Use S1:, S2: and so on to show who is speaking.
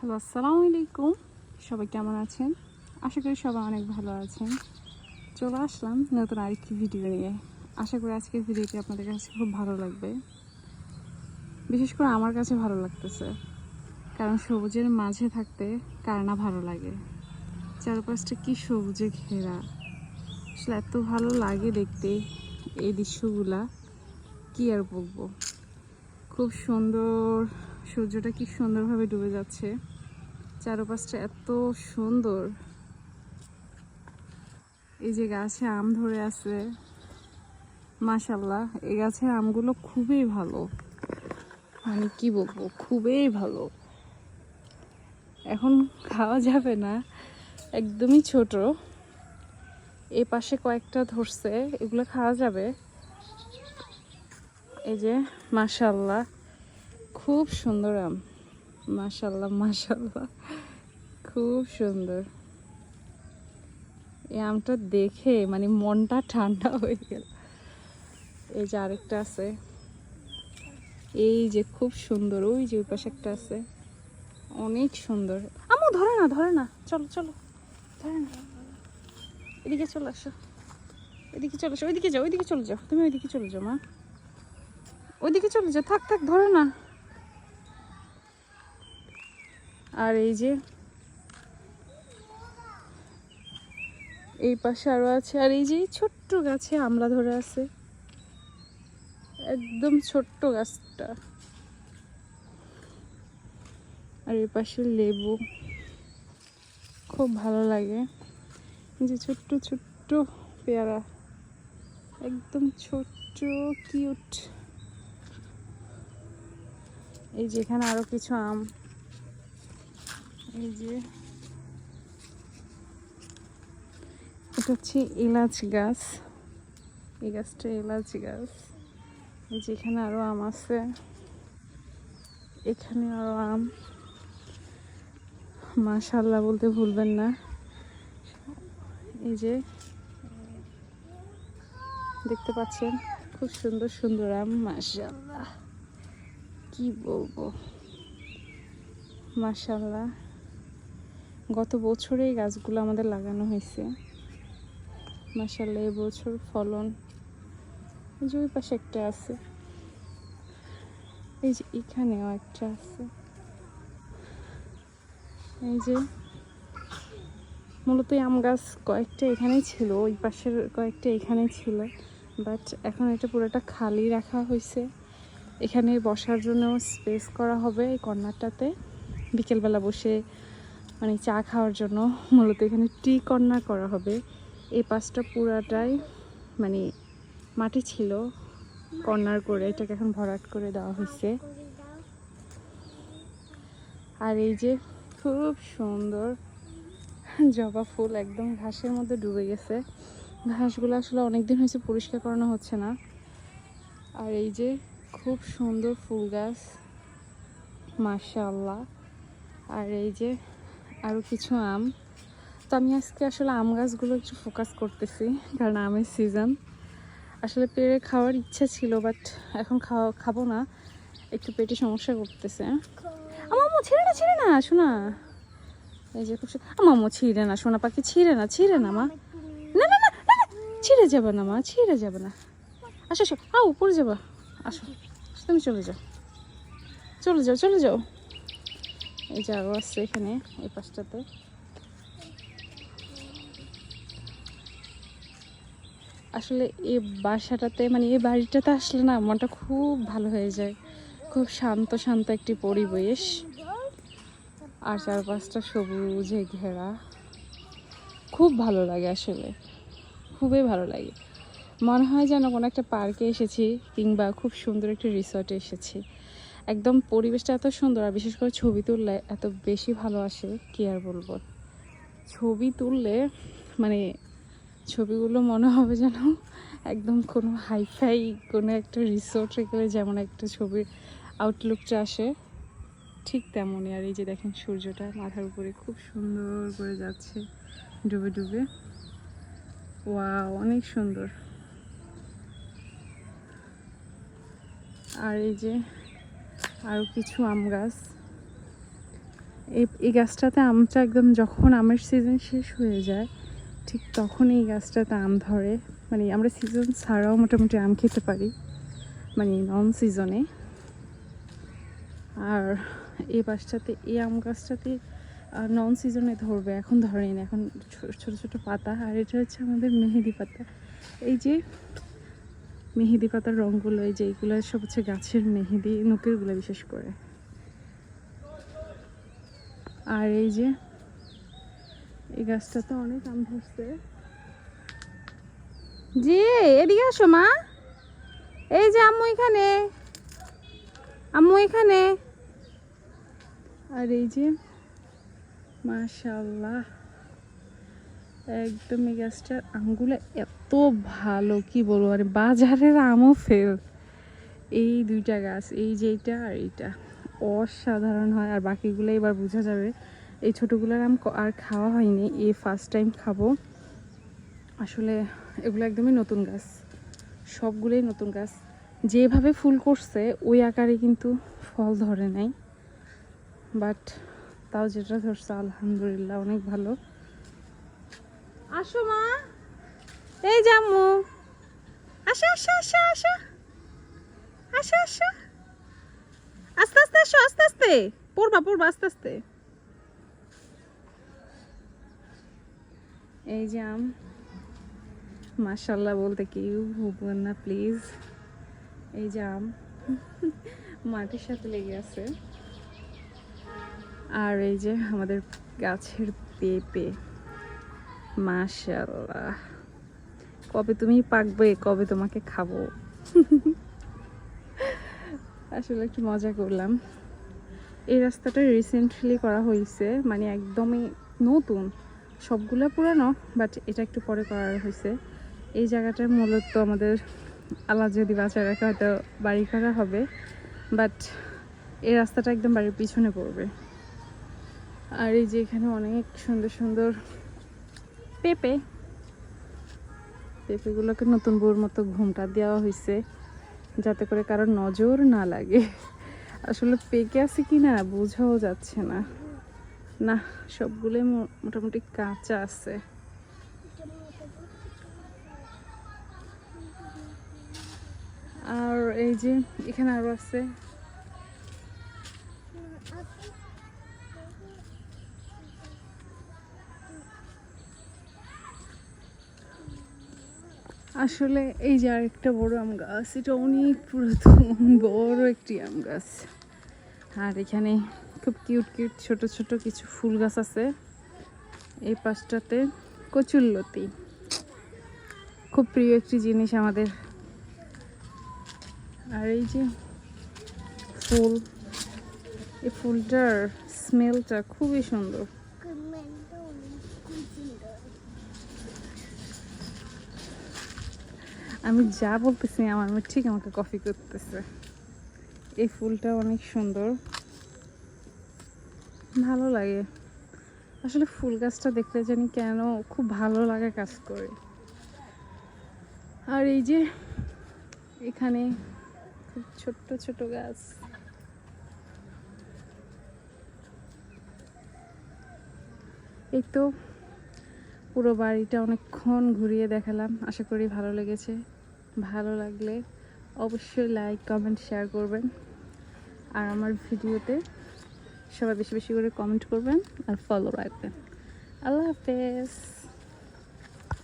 S1: Hello, আসসালামু আলাইকুম। সবাই কেমন আছেন? আশা করি সবাই অনেক ভালো আছেন। চলে আসলাম নতুন আরেকটি ভিডিও নিয়ে। আশা করি আজকের ভিডিওটি আপনাদের কাছে খুব ভালো লাগবে। বিশেষ করে আমার কাছে ভালো লাগতেছে। কারণ সবুজের মাঝে থাকতে কার না ভালো লাগে? চারপাশটা কি সবুজে ঘেরা? আসলে এত ভালো লাগে দেখতে এই দৃশ্যগুলা। কি আর বলব? খুব সুন্দর সূর্যটা কি সুন্দরভাবে ডুবে যাচ্ছে। চারপাশটা এত সুন্দর। এই যে গাছে আম ধরে আছে। মাশাল্লাহ এই গাছের আমগুলো খুবই ভালো। মানে কি বলব, খুবই ভালো। এখন খাওয়া যাবে না, একদমই ছোট। এই পাশে কয়েকটা ধরছে, এগুলো খাওয়া যাবে। এই যে মাশাল্লাহ খুব সুন্দর আম। মাশাল্লাহ মাশাল্লাহ খুব সুন্দর। এই আমটা দেখে মানে মনটা ঠান্ডা হয়ে গেল। এই যে আরেকটা আছে। এই যে খুব সুন্দর, ওই যে ওই পাশে একটা আছে। অনেক সুন্দর। আমু, ধরে না ধরে না। চলো চলো। ধরে না। এদিকে চলে আসো। এদিকে চলে আসো। ওইদিকে যাও, ওইদিকে চলে যাও। তুমি ওইদিকে চলে যাও, মা। ওইদিকে চলে যাও। থাক থাক, ধরে না। আর এই যে এই পাশে আরও আছে, আর এই যে ছোট্ট গাছে আমলা ধরে আছে। একদম ছোট্ট গাছটা। আর এই পাশে লেবু। খুব ভালো লাগে। যে ছোট্ট ছোট্ট পেয়ারা। একদম ছোট্ট, কিউট। এই যেখানে আরও কিছু আম। এই যে। এটা হচ্ছে এলাচ গাছ। এই গাছটা এলাচ গাছ। এই যে এখানে আরও আম আছে। এখানে আরও আম। মাশাল্লাহ বলতে ভুলবেন না। এই যে। দেখতে পাচ্ছেন? খুব সুন্দর সুন্দর আম মাশাল্লাহ কি বলব? মাশাল্লাহ গত বছরে এই গাছগুলো আমাদের লাগানো হয়েছে। মাশাল্লাহ এবছর ফলন যে ওই পাশে একটা আছে। এই যে এখানেও একটা আছে। এই যে মূলত আম গাছ কয়েকটা এখানেই ছিল, ওই পাশের কয়েকটা এখানেই ছিল, বাট এখন এটা পুরোটা খালি রাখা হয়েছে। এখানে বসার জন্য স্পেস করা হবে এই কর্নারটাতে। বিকেলবেলা বসে মানে চা খাওয়ার জন্য মূলত এখানে টি কর্নার করা হবে। এই পাশটা পুরাটাই মানে মাটি ছিল কর্নার করে, এটাকে এখন ভরাট করে দেওয়া হয়েছে। আর এই যে খুব সুন্দর জবা ফুল একদম ঘাসের মধ্যে ডুবে গেছে। ঘাসগুলো আসলে অনেক দিন হয়েছে পরিষ্কার করানো হচ্ছে না। আর এই যে খুব সুন্দর ফুল গাছ মাশাল্লাহ আর এই যে আরও কিছু আম। তো আমি আজকে আসলে আম গাছগুলো একটু ফোকাস করতেছি কারণ আমের সিজন আসলে পেরে খাওয়ার ইচ্ছা ছিল বাট এখন খাওয়া খাব না। একটু পেটে সমস্যা করতেছে। আমামো ছিঁড়ে না ছিঁড়ে না শোনা। এই যে খুব আমামো ছিঁড়ে না সোনা পাখি ছিঁড়ে না ছিঁড়ে না মা। না না না না, ছিঁড়ে যাবে না মা ছিঁড়ে যাবে না। আসো আসো আ উপরে যাবা। আসো তুমি চলে যাও। চলে যাও চলে যাও। এই যে আরও আসছে এখানে, এই পাশটাতে। আসলে এই বাসাটাতে মানে এই বাড়িটাতে আসলে না, মনটা খুব ভালো হয়ে যায়। খুব শান্ত শান্ত একটি পরিবেশ। আর চারপাশটা সবুজে ঘেরা। খুব ভালো লাগে আসলে। খুবই ভালো লাগে। মনে হয় যেন কোনো একটা পার্কে এসেছি কিংবা খুব সুন্দর একটা রিসর্টে এসেছি। একদম পরিবেশটা এত সুন্দর, আর বিশেষ করে ছবি তুললে এত বেশি ভালো আসে কি আর বলব? ছবি তুললে মানে ছবিগুলো মনে হবে যেন একদম কোনো হাইফাই, কোনো একটা রিসোর্টে গেলে যেমন একটা ছবির আউটলুকটা আসে, ঠিক তেমনই। আর এই যে দেখেন সূর্যটা মাথার উপরে খুব সুন্দর করে যাচ্ছে, ডুবে ডুবে। ওয়া অনেক সুন্দর। আর এই যে আরও কিছু আম গাছ। এই গাছটাতে আমটা একদম যখন আমের সিজন শেষ হয়ে যায়, ঠিক তখন এই গাছটাতে আম ধরে। মানে আমরা সিজন ছাড়াও মোটামুটি আম খেতে পারি মানে নন সিজনে আর এই গাছটাতে এই আম গাছটাতে নন সিজনে ধরবে, এখন ধরেনি, এখন ছোট ছোট পাতা। আর এটা হচ্ছে আমাদের মেহেদি পাতা। এই যে মেহেদি পাতার রঙগুলো এই যে এইগুলো সব হচ্ছে গাছের মেহেদি নকিরগুলো বিশেষ করে। আর এই যে, এই গাছটাতে অনেক আম ধরছে জি, এদিকে আসো মা। এই যে আম্মু এখানে। আম্মু এখানে। আর এই যে মাশাল্লাহ একদম এই গাছটার আমগুলো এত ভালো, কি বলব মানে বাজারের আমও ফেল এই দুইটা গাছ, এই যে এইটা আর এইটা, অসাধারণ হয়। আর বাকিগুলো এবার বোঝা যাবে, এই ছোটোগুলোর আম আর খাওয়া হয়নি এই ফার্স্ট টাইম খাব। আসলে এগুলো একদমই নতুন গাছ, সবগুলোই নতুন গাছ। যেভাবে ফুল করছে, ওই আকারে কিন্তু ফল ধরে নাই। বাট তাও যেটা ধরছে, আলহামদুলিল্লাহ, অনেক ভালো। আসো মা। এই জাম্মু আসো আসো আসো আসো। আসো আসো। আস্তে আস্তে, আসো, আস্তে আস্তে। পড়বা পড়বা, আস্তে আস্তে। এই যে মাশাল্লাহ বলতে কেউ ভুগবেন না, প্লিজ। এই যে মাটির সাথে লেগে আছে। আর এই যে আমাদের গাছের পেঁপে। মাশাল্লাহ কবে তুমি পাকবে, কবে তোমাকে খাব? আসলে একটু মজা করলাম। এই রাস্তাটা রিসেন্টলি করা হয়েছে মানে একদমই নতুন। সবগুলো পুরানো বাট এটা একটু পরে করা হয়েছে। এই জায়গাটা মূলত আমাদের আল্লাহ যদি বাঁচায় রাখে হয়তো বাড়ি করা হবে বাট এই রাস্তাটা একদম বাড়ির পিছনে পড়বে। আর এই যে এখানে অনেক সুন্দর সুন্দর পেঁপে। পেঁপেগুলোকে নতুন বউর মতো ঘুমটা দেওয়া হয়েছে যাতে করে কারোর নজর না লাগে। আসলে পেকে আছে কি না বোঝাও যাচ্ছে না। না, সবগুলোই মোটামুটি কাঁচা আছে। আর এই যে এখানে আরও আছে আসলে এই যে আরেকটা বড় আম গাছ, এটা অনেক পুরাতন, বড় একটি আম গাছ। আর এখানে খুব কিউট কিউট ছোট ছোট কিছু ফুল গাছ আছে। এই পাশটাতে কচুল্লতি খুব প্রিয় একটি জিনিস আমাদের। আর এই যে ফুল, এই ফুলটার স্মেলটা খুবই সুন্দর। আমি যা বলতেছি, আমার মেয়ে ঠিক আমাকে কফি করতেছে। এই ফুলটা অনেক সুন্দর। ভালো লাগে। আসলে ফুল গাছটা দেখলে জানি কেন খুব ভালো লাগে কাজ করে। আর এই যে এখানে খুব ছোট্ট ছোট গাছ। এই তো পুরো বাড়িটা অনেকক্ষণ ঘুরিয়ে দেখালাম। আশা করি ভালো লেগেছে। ভালো লাগলে অবশ্যই লাইক কমেন্ট শেয়ার করবেন। আর আমার ভিডিওতে সবাই বেশি বেশি করে কমেন্ট করবেন আর ফলো রাখবেন। আল্লাহ হাফেজ।